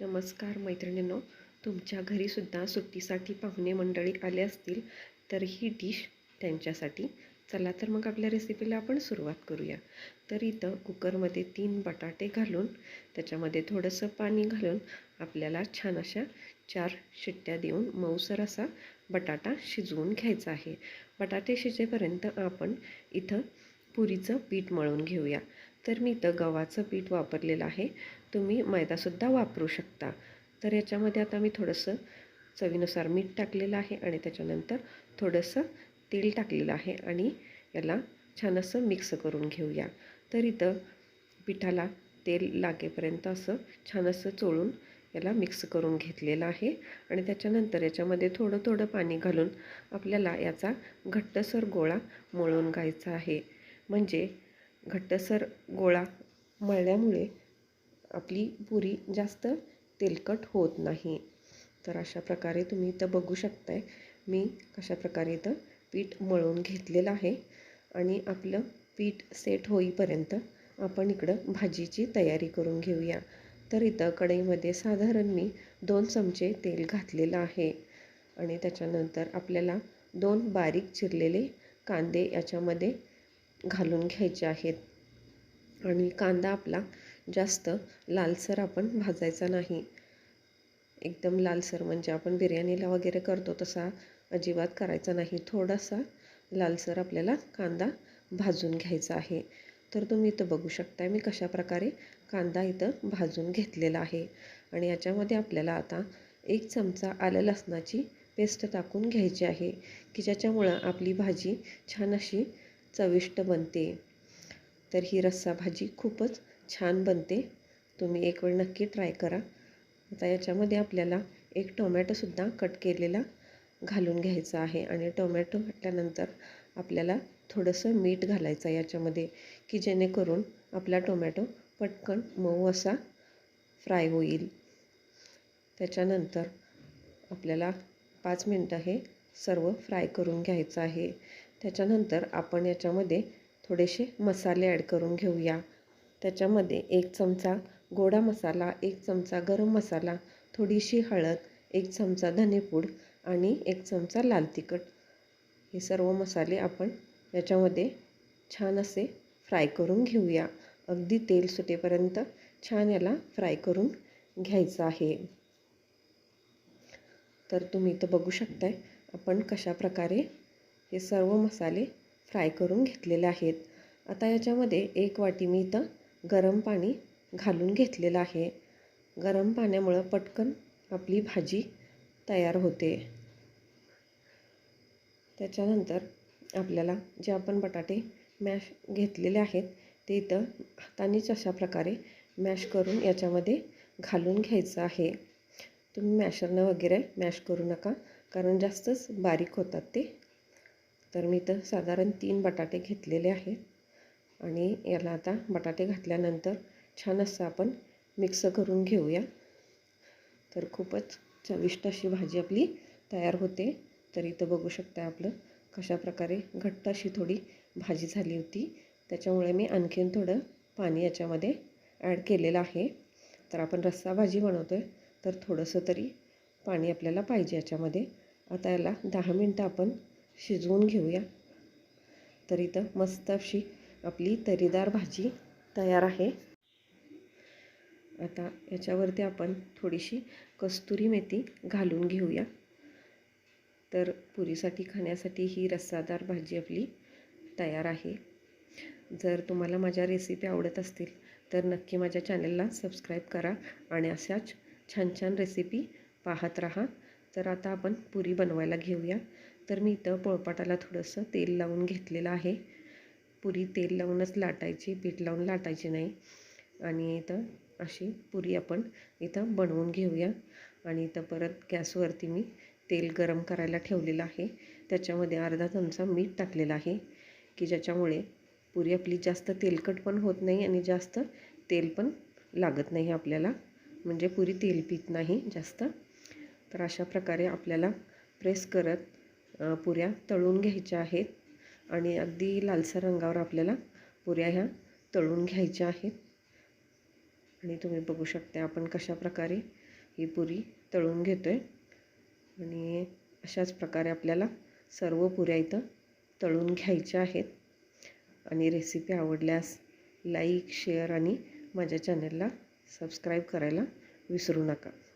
नमस्कार मैत्रिणींनो तुमच्या घरीसुद्धा सुट्टीसाठी पाहुणे मंडळी आले असतील तर ही डिश त्यांच्यासाठी. चला तर मग आपल्या रेसिपीला आपण सुरुवात करूया. तर इथं कुकरमध्ये तीन बटाटे घालून त्याच्यामध्ये थोडंसं पाणी घालून आपल्याला छान अशा चार शिट्ट्या देऊन मऊसर असा बटाटा शिजवून घ्यायचा आहे. बटाटे शिजेपर्यंत आपण इथं पुरीचं पीठ मळून घेऊया. तर मी इथं गव्हाचं पीठ वापरलेलं आहे. तुम्ही मैदासुद्धा वापरू शकता. तर याच्यामध्ये आता मी थोडंसं चवीनुसार मीठ टाकलेलं आहे आणि त्याच्यानंतर थोडंसं तेल टाकलेलं आहे आणि याला छान असं मिक्स करून घेऊया. तर इथं पिठाला तेल लागेपर्यंत असं छान असं चोळून याला मिक्स करून घेतलेलं आहे आणि त्याच्यानंतर याच्यामध्ये थोडं थोडं पाणी घालून आपल्याला याचा घट्टसर गोळा मळून घ्यायचा आहे. म्हणजे घट्टसर गोळा मळल्यामुळे आपली पुरी जास्त तेलकट होत नाही. तर अशा प्रकारे तुम्ही इथं बघू शकताय मी कशा प्रकारे इथं पीठ मळून घेतलेलं आहे आणि आपलं पीठ सेट होईपर्यंत आपण इकडं भाजीची तयारी करून घेऊया. तर इथं कढईमध्ये साधारण मी दोन चमचे तेल घातलेलं आहे आणि त्याच्यानंतर आपल्याला दोन बारीक चिरलेले कांदे याच्यामध्ये घालून घ्यायचे आहेत. आणि कांदा आपला जास्त लालसर आपण भाजायचा नाही. एकदम लालसर म्हणजे आपण बिर्याणीला वगैरे करतो तसा अजिबात करायचा नाही. थोडासा लालसर आपल्याला कांदा भाजून घ्यायचा आहे. तर तुम्ही इथं बघू शकता मी कशा प्रकारे कांदा इथं भाजून घेतलेला आहे. आणि याच्यामध्ये आपल्याला आता एक चमचा आलं लसणाची पेस्ट टाकून घ्यायची आहे की ज्याच्यामुळं आपली भाजी छान अशी चविष्ट बनते. तर ही रस्सा भाजी खूपच छान बनते. तुम्ही एक वेळ नक्की ट्राय करा. आता याच्यामध्ये आपल्याला एक टोमॅटोसुद्धा कट केलेला घालून घ्यायचा आहे. आणि टोमॅटो घातल्यानंतर आपल्याला थोडंसं मीठ घालायचं याच्यामध्ये की जेणेकरून आपला टोमॅटो पटकन मऊ असा फ्राय होईल. त्याच्यानंतर आपल्याला पाच मिनटं हे सर्व फ्राय करून घ्यायचं आहे. त्याच्यानंतर आपण याच्यामध्ये थोडेसे मसाले ॲड करून घेऊया. त्याच्यामध्ये एक चमचा गोडा मसाला एक चमचा गरम मसाला थोडीशी हळद एक चमचा धनेपूड आणि एक चमचा लाल तिखट. हे सर्व मसाले आपण याच्यामध्ये छान असे फ्राय करून घेऊया. अगदी तेल सुटेपर्यंत छान याला फ्राय करून घ्यायचं आहे. तर तुम्ही तर बघू शकताय आपण कशा प्रकारे हे सर्व मसाले फ्राय करून घेतलेले आहेत. आता याच्यामध्ये एक वाटी मी इथं गरम पाणी घालून घेतलेलं आहे. गरम पाण्यामुळं पटकन आपली भाजी तयार होते. त्याच्यानंतर आपल्याला जे आपण बटाटे मॅश घेतलेले आहेत ते इथं हातानेच अशा प्रकारे मॅश करून याच्यामध्ये घालून घ्यायचं आहे. तुम्ही मॅशरनं वगैरे मॅश करू नका कारण जास्तच बारीक होतात ते. तर मी इथं साधारण तीन बटाटे घेतलेले आहेत. आणि याला आता बटाटे घातल्यानंतर छान असं आपण मिक्स करून घेऊया. तर खूपच चविष्ट अशी भाजी आपली तयार होते. तर इथं बघू शकता आपलं कशा प्रकारे घट्ट अशी थोडी भाजी झाली होती. त्याच्यामुळे मी आणखीन थोडं पाणी याच्यामध्ये ॲड केलेलं आहे. तर आपण रस्सा भाजी बनवतो आहे तर थोडंसं तरी पाणी आपल्याला पाहिजे याच्यामध्ये. आता याला दहा मिनटं आपण शिजवून घेऊया. तर इथं मस्त अशी आपली तरीदार भाजी तयार आहे. आता याच्यावरती आपण थोडीशी कस्तुरी मेथी घालून घेऊया. तर पुरीसाठी खाण्यासाठी ही रस्सादार भाजी आपली तयार आहे. जर तुम्हाला माझ्या रेसिपी आवडत असतील तर नक्की माझ्या चॅनलला सबस्क्राईब करा आणि अशाच छान छान रेसिपी पाहत राहा. तर आता आपण पुरी बनवायला घेऊया. तर मी इथं पोळपाटाला थोडंसं तेल लावून घेतलेलं आहे. पुरी तेल लावूनच लाटायची पीठ लावून लाटायची नाही. आणि इथं अशी पुरी आपण इथं बनवून घेऊया. आणि इथं परत गॅसवरती मी तेल गरम करायला ठेवलेलं आहे. त्याच्यामध्ये अर्धा चमचा मीठ टाकलेलं आहे की ज्याच्यामुळे पुरी आपली जास्त तेलकट पण होत नाही आणि जास्त तेल पण लागत नाही आपल्याला. म्हणजे पुरी तेल पित नाही जास्त. तर अशा प्रकारे आपल्याला प्रेस करत पुऱ्या तळून घ्यायच्या आहेत. आणि अगदी लालसर रंगावर आपल्याला पुऱ्या ह्या तळून घ्यायच्या आहेत. आणि तुम्ही बघू शकता आपण कशा प्रकारे ही पुरी तळून घेतो आहे आणि अशाच प्रकारे आपल्याला सर्व पुऱ्या इथं तळून घ्यायच्या आहेत. आणि रेसिपी आवडल्यास लाईक शेअर आणि माझ्या चॅनलला सबस्क्राईब करायला विसरू नका.